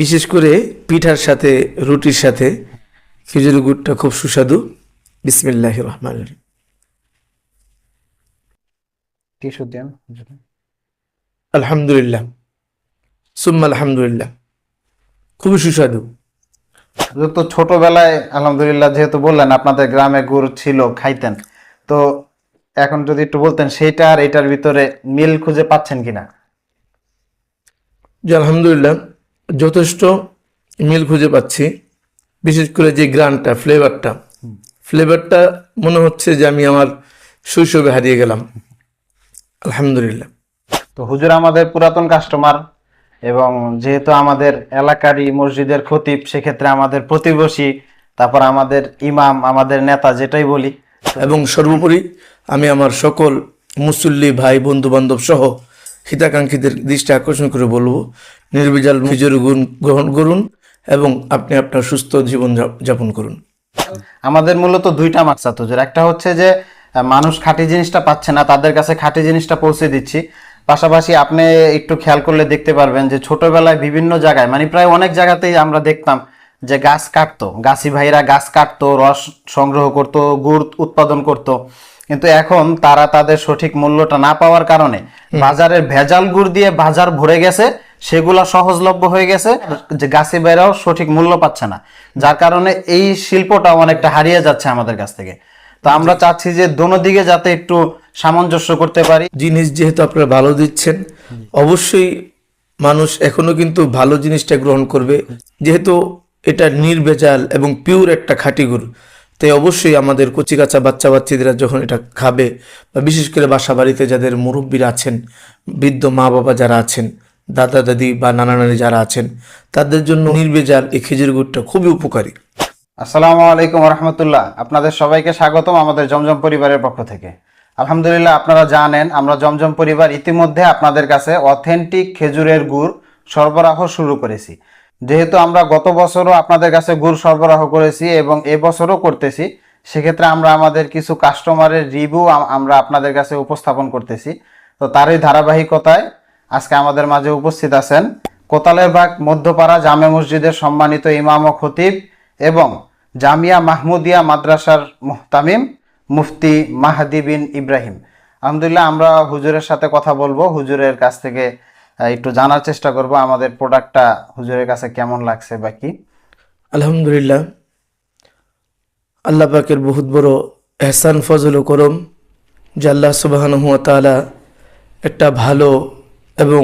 বিশেষ করে পিঠার সাথে রুটির সাথে খেজুরের গুড়টা খুব সুস্বাদু। বিসমিল্লাহ রহমান আলহামদুলিল্লাহ। সুম্মা আলহামদুলিল্লাহ। খুবই সুস্বাদু। তো ছোটবেলায় আলহামদুলিল্লাহ যেহেতু বললেন আপনাদের গ্রামে গুড় ছিল খাইতেন। তো এখন যদি একটু বলতেন সেইটা আর এটার ভিতরে মিল খুঁজে পাচ্ছেন কিনা? যে আলহামদুলিল্লাহ। যথেষ্ট মিল খুঁজে পাচ্ছি বিশেষ করে যে গ্রানটা ফ্লেভারটা। ফ্লেভারটা মনে হচ্ছে যে আমি আমার শৈশবে হারিয়ে গেলাম। আলহামদুলিল্লাহ। তো হুজুর আমাদের পুরাতন কাস্টমার এবং যেহেতু আমাদের এলাকারই মসজিদের খতিব সেক্ষেত্রে আমাদের প্রতিবেশী তারপর আমাদের ইমাম আমাদের নেতা যেটাই বলি। এবং সর্বোপরি আমি আমার সকল মুসল্লি ভাই বন্ধু বান্ধব সহ হিতাকাঙ্ক্ষীদের দৃষ্টি আকর্ষণ করে বলব নির্বিজাল নিজের গুণ গ্রহণ করুন এবং আপনি আপনার সুস্থ জীবন যাপন করুন। আমাদের মূলত দুইটা মাকসাদ হুজুর। একটা হচ্ছে যে মানুষ খাঁটি জিনিসটা পাচ্ছে না তাদের কাছে খাঁটি জিনিসটা পৌঁছে দিচ্ছি। পাশাপাশি আপনি একটু খেয়াল করলে দেখতে পারবেন যে ছোটবেলায় বিভিন্ন জায়গায় মানে প্রায় অনেক জায়গাতেই আমরা দেখতাম যে গাছ কাটতো। গাছি ভাইরা গাছ কাটতো রস সংগ্রহ করতো গুড় উৎপাদন করতো। কিন্তু এখন তারা তাদের সঠিক মূল্যটা না পাওয়ার কারণে বাজারের ভেজাল গুড় দিয়ে বাজার ভরে গেছে সেগুলা সহজলভ্য হয়ে গেছে, যে গাছে ভাইরাও সঠিক মূল্য পাচ্ছে না। যার কারণে এই শিল্পটা অনেকটা হারিয়ে যাচ্ছে আমাদের কাছ থেকে। তো আমরা চাচ্ছি যে দোনো দিকে যাতে একটু সামঞ্জস্য করতে পারি। জিনিস যেহেতু আপনারা ভালো দিচ্ছেন, অবশ্যই মানুষ এখনও কিন্তু ভালো জিনিসটা গ্রহণ করবে। যেহেতু এটা নির্ভেজাল এবং পিওর একটা খাঁটি তাই অবশ্যই আমাদের কচিকাচা বাচ্চা বাচ্চাদের যখন এটা খাবে, বা বিশেষ করে বাসা বাড়িতে যাদের মুরব্বীরা আছেন, বৃদ্ধ মা বাবা যারা আছেন দাদা, দাদি বা নানা নানি যারা আছেন, তাদের জন্য নির্ভেজাল এই খেজুর গুড়টা খুবই উপকারী। আসসালামু আলাইকুম রহমতুল্লাহ। আপনাদের সবাইকে স্বাগতম আমাদের জমজম পরিবারের পক্ষ থেকে। আলহামদুলিল্লাহ, আপনারা জানেন, আমরা জমজম পরিবার ইতিমধ্যে আপনাদের কাছে অথেন্টিক খেজুরের গুড় সরবরাহ শুরু করেছি। যেহেতু আমরা গত বছরও আপনাদের কাছে গুড় সরবরাহ করেছি এবং এবছরও করতেছি, সেক্ষেত্রে আমরা আমাদের কিছু কাস্টমারের রিভিউ আমরা আপনাদের কাছে উপস্থাপন করতেছি। তো তারই ধারাবাহিকতায় আজকে আমাদের মাঝে উপস্থিত আছেন কোতালের বাগ মধ্যপাড়া জামে মসজিদের সম্মানিত ইমাম ও খতিব এবং জামিয়া মাহমুদিয়া মাদ্রাসার মুহতামিম মুফতি মাহাদি বিন ইব্রাহিম। আলহামদুলিল্লাহ, আমরা হুজুরের সাথে কথা বলব। হুজুরের কাছ থেকে একটু জানার চেষ্টা করব আমাদের প্রোডাক্টটা হুজুরের কাছে কেমন লাগছে বা কি। আলহামদুলিল্লাহ, আল্লাহ পাকের বহুত বড় এহসান, ফজল করম, যে আল্লাহ সুবাহানুয়া তালা একটা ভালো এবং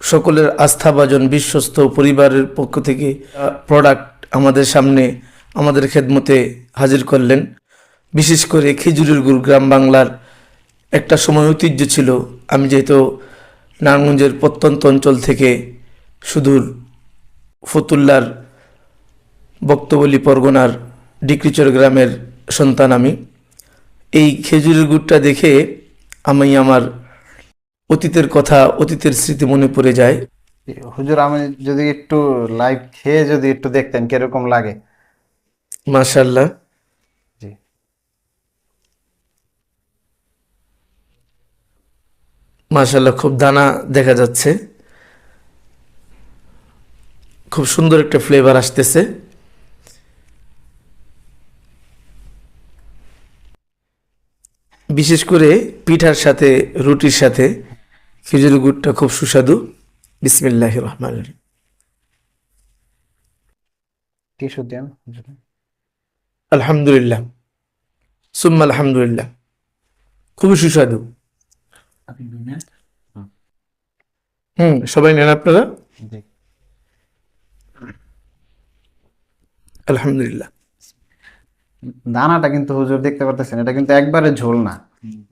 সকলের আস্থাভাজন বিশ্বস্ত পরিবারের পক্ষ থেকে প্রোডাক্ট আমাদের সামনে, আমাদের খেদমতে হাজির করলেন। বিশেষ করে খেজুরের গুড় গ্রাম বাংলার একটা সময় ঐতিহ্য ছিল। আমি যেহেতু নারায়ণগঞ্জের প্রত্যন্ত অঞ্চল থেকে সুদূর ফতুল্লার বক্তবলী পরগনার ডিক্রিচর গ্রামের সন্তান আমি। এই খেজুরের গুড়টা দেখে আমি আমার অতীতের কথা অতীতের স্মৃতি মনে পড়ে যায়। হুজুর আমি যদি একটু লাইভ খেয়ে যদি একটু দেখতেন কীরকম লাগে? মাশাল্লাহ মাশাল্লাহ খুব দানা দেখা যাচ্ছে। খুব সুন্দর একটা ফ্লেভার আসতেছে। বিশেষ করে পিঠার সাথে রুটির সাথে খেজুরের গুড়টা খুব সুস্বাদু। বিসমিল্লাহ রহমান দেন আলহামদুলিল্লাহ। সুম্মা আলহামদুলিল্লাহ। খুবই সুস্বাদু। হুম সবাই নেন আপনারা? আলহামদুলিল্লাহ। দানাটা কিন্তু হুজুর দেখতে পারতেছেন এটা কিন্তু একবারে ঝোল না।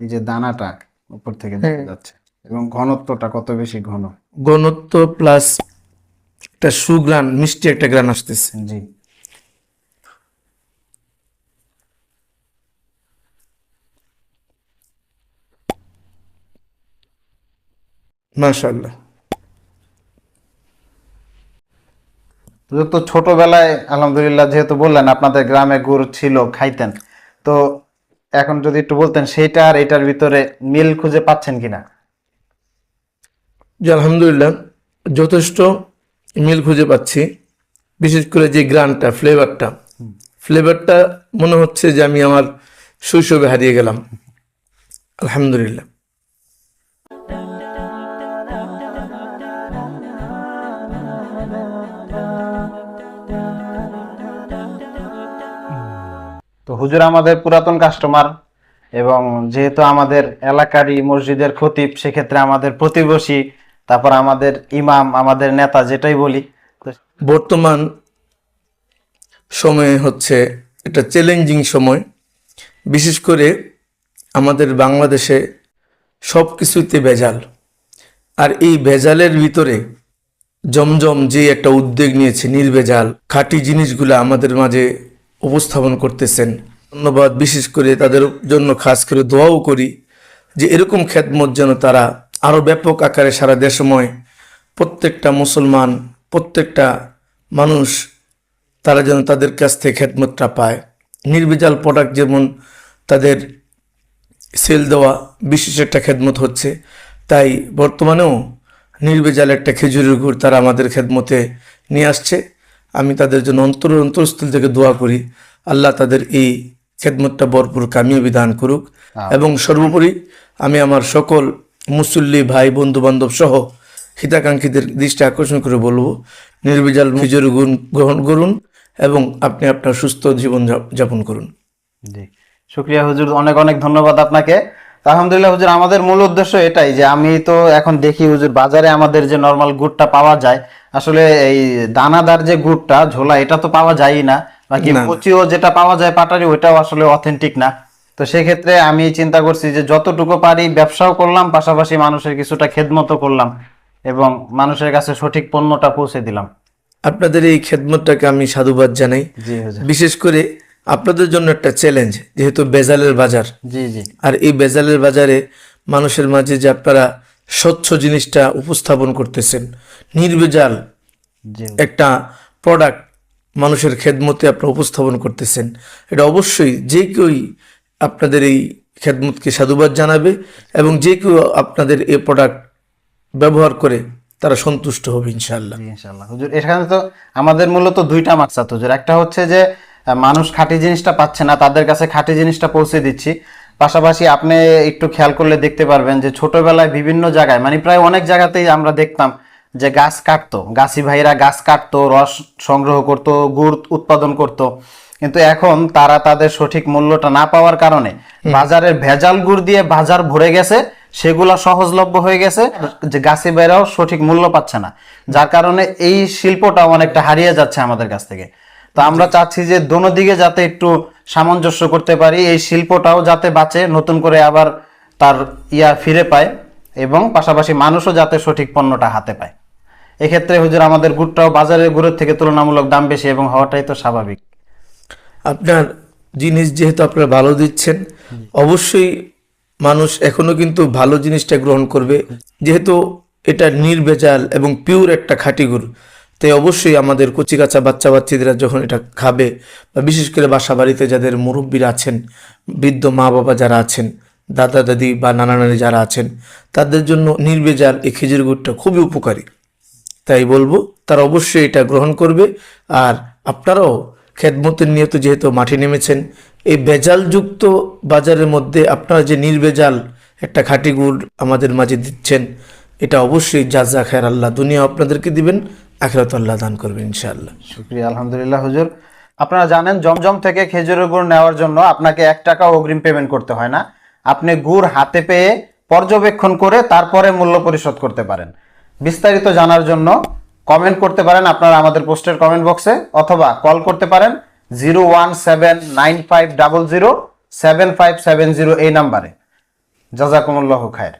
এই যে দানাটা উপর থেকে দেখা যাচ্ছে। এবং ঘনত্বটা কত বেশি ঘন? ঘনত্ব প্লাস একটা সুগ্রান মিষ্টি একটা গ্রান আসতেছে। জি। মাশাল্লাহ তো ছোটবেলায় আলহামদুলিল্লাহ যেহেতু বললেন আপনাদের গ্রামে গুড় ছিল খাইতেন। তো এখন যদি একটু বলতেন সেইটা আর এটার ভিতরে মিল খুঁজে পাচ্ছেন কিনা? যে আলহামদুলিল্লাহ যথেষ্ট মিল খুঁজে পাচ্ছি। বিশেষ করে যে গ্রানটা, ফ্লেভারটা। ফ্লেভারটা মনে হচ্ছে যে আমি আমার শৈশবে হারিয়ে গেলাম। আলহামদুলিল্লাহ। তো হুজুর আমাদের পুরাতন কাস্টমার এবং যেহেতু আমাদের এলাকারই মসজিদের খতিব, সেক্ষেত্রে আমাদের প্রতিবেশী তারপর আমাদের ইমাম, আমাদের নেতা যেটাই বলি। বর্তমান সময়ে হচ্ছে একটা চ্যালেঞ্জিং সময়। বিশেষ করে আমাদের বাংলাদেশে সব কিছুতে ভেজাল। আর এই ভেজালের ভিতরে জমজম যে একটা উদ্যোগ নিয়েছে, নির্ভেজাল, খাঁটি জিনিসগুলো আমাদের মাঝে উপস্থাপন করতেছেন। ধন্যবাদ বিশেষ করে তাদের জন্য খাস করে দোয়াও করি যে এরকম খ্যাতমত যেন তারা আরও ব্যাপক আকারে সারা দেশময় প্রত্যেকটা মুসলমান প্রত্যেকটা মানুষ তারা যেন তাদের কাছ থেকে খেদমতটা পায়। নির্ভেজাল প্রোডাক্ট যেমন তাদের সেল দেওয়া বিশেষ একটা খেদমত হচ্ছে তাই বর্তমানেও নির্ভেজাল একটা খেজুরের গুড় তারা আমাদের খেদমতে নিয়ে আসছে। আমি তাদের জন্য অন্তর অন্তরস্থল থেকে দোয়া করি আল্লাহ তাদের এই খেদমতটা ভরপুর কামিয়ে বিধান করুক। এবং সর্বোপরি আমি আমার সকল মুসল্লি ভাই বন্ধু বান্ধব সহ হিতাকাঙ্ক্ষীদের দৃষ্টি আকর্ষণ করে বলব নির্ভেজাল খেজুর গুণ গ্রহণ করুন এবং আপনি আপনার সুস্থ জীবন যাপন করুন। জি। শুক্রিয়া হুজুর অনেক অনেক ধন্যবাদ আপনাকে। আলহামদুলিল্লাহ হুজুর আমাদের মূল উদ্দেশ্য এটাই যে আমি তো এখন দেখি হুজুর বাজারে আমাদের যে নর্মাল গুড়টা পাওয়া যায় আসলে এই দানাদার যে গুড়টা ঝোলা এটা তো পাওয়া যায়ই না। বাকি। কচিও যেটা পাওয়া যায় পাটারি ওইটাও আসলে অথেন্টিক না। তো সেক্ষেত্রে আমি চিন্তা করছি যে যতটুকু পারি ব্যবসাও করলাম পাশাপাশি মানুষের কিছুটা খেদমতো করলাম এবং মানুষের কাছে সঠিক পণ্যটা পৌঁছে দিলাম। আপনাদের এই খেদমতটাকে আমি সাধুবাদ জানাই। বিশেষ করে আপনাদের জন্য একটা চ্যালেঞ্জ যেহেতু বেজালের বাজার। জি জি। আর এই বেজালের বাজারে মানুষের মাঝে যে আপনারা স্বচ্ছ জিনিসটা উপস্থাপন করতেছেন নির্বেজাল একটা প্রোডাক্ট মানুষের খেদমতে আপনারা উপস্থাপন করতেছেন এটা অবশ্যই যে কেউই আপনাদের এই খেদমতকে সাধুবাদ জানাবে এবং যে কেউ আপনাদের এই প্রোডাক্ট ব্যবহার করে তারা সন্তুষ্ট হবে ইনশাল্লাহ হুজুর, এখানে তো আমাদের মূলত দুইটা মাকসাদ, হুজুর। একটা হচ্ছে যে মানুষ খাঁটি জিনিসটা পাচ্ছে না, তাদের কাছে খাঁটি জিনিসটা পৌঁছে দিচ্ছি। পাশাপাশি আপনি একটু খেয়াল করলে দেখতে পারবেন যে, ছোটবেলায় বিভিন্ন জায়গায় মানে প্রায় অনেক জায়গাতেই আমরা দেখতাম যে, গাছ কাটতো। গাছি ভাইরা গাছ কাটতো, রস সংগ্রহ করত, গুড় উৎপাদন করত। কিন্তু এখন তারা তাদের সঠিক মূল্যটা না পাওয়ার কারণে বাজারের ভেজাল গুড় দিয়ে বাজার ভরে গেছে সেগুলা সহজলভ্য হয়ে গেছে যে গাছি ভাইরাও সঠিক মূল্য পাচ্ছে না। যার কারণে এই শিল্পটা অনেকটা হারিয়ে যাচ্ছে আমাদের কাছ থেকে। তো আমরা চাচ্ছি যে দোনো দিকে যাতে একটু সামঞ্জস্য করতে পারি এই শিল্পটাও যাতে বাঁচে নতুন করে আবার তার ইয়া ফিরে পায় এবং পাশাপাশি মানুষও যাতে সঠিক পণ্যটা হাতে পায়। এক্ষেত্রে হুজুর আমাদের গুড়টাও বাজারের গুড়ের থেকে তুলনামূলক দাম বেশি এবং হওয়াটাই তো স্বাভাবিক। আপনার জিনিস যেহেতু আপনারা ভালো দিচ্ছেন, অবশ্যই মানুষ এখনও কিন্তু ভালো জিনিসটা গ্রহণ করবে। যেহেতু এটা নির্ভেজাল এবং পিওর একটা খাঁটি গুড় তাই অবশ্যই আমাদের কচি কচিকাচা বাচ্চা বাচ্চাদেরা যখন এটা খাবে, বা বিশেষ করে বাসা বাড়িতে যাদের মুরব্বীরা আছেন, বৃদ্ধ মা বাবা যারা আছেন দাদা দাদি বা নানা নানি যারা আছেন, তাদের জন্য নির্ভেজাল এই খেজুর গুড়টা খুবই উপকারী। তাই বলব, তারা অবশ্যই এটা গ্রহণ করবে, আর আপনারাও খেদমতের নিয়ত যেহেতু মাঠে নেমেছেন, এই বেজালযুক্ত বাজারের মধ্যে আপনারা যে নির্বেজাল একটা খাঁটি গুড় আমাদের মাঝে দিচ্ছেন, এটা অবশ্যই যাজা খায়ের আল্লাহ দুনিয়া আপনাদেরকে দিবেন আখেরাত আল্লাহ দান করবেন ইনশাআল্লাহ। শুক্রিয়া, আলহামদুলিল্লাহ, হুজুর। আপনারা জানেন, জমজম থেকে খেজুরের গুড় নেওয়ার জন্য আপনাকে এক টাকা অগ্রিম পেমেন্ট করতে হয় না। আপনি গুড় হাতে পেয়ে পর্যবেক্ষণ করে তারপরে মূল্য পরিশোধ করতে পারেন। বিস্তারিত জানার জন্য কমেন্ট করতে পারেন, আপনারা আমাদের পোস্টের কমেন্ট বক্সে অথবা কল করতে পারেন zero one seven nine five double zero seven five seven zero এই নাম্বারে জাজাকুমুল্লাহ খায়ের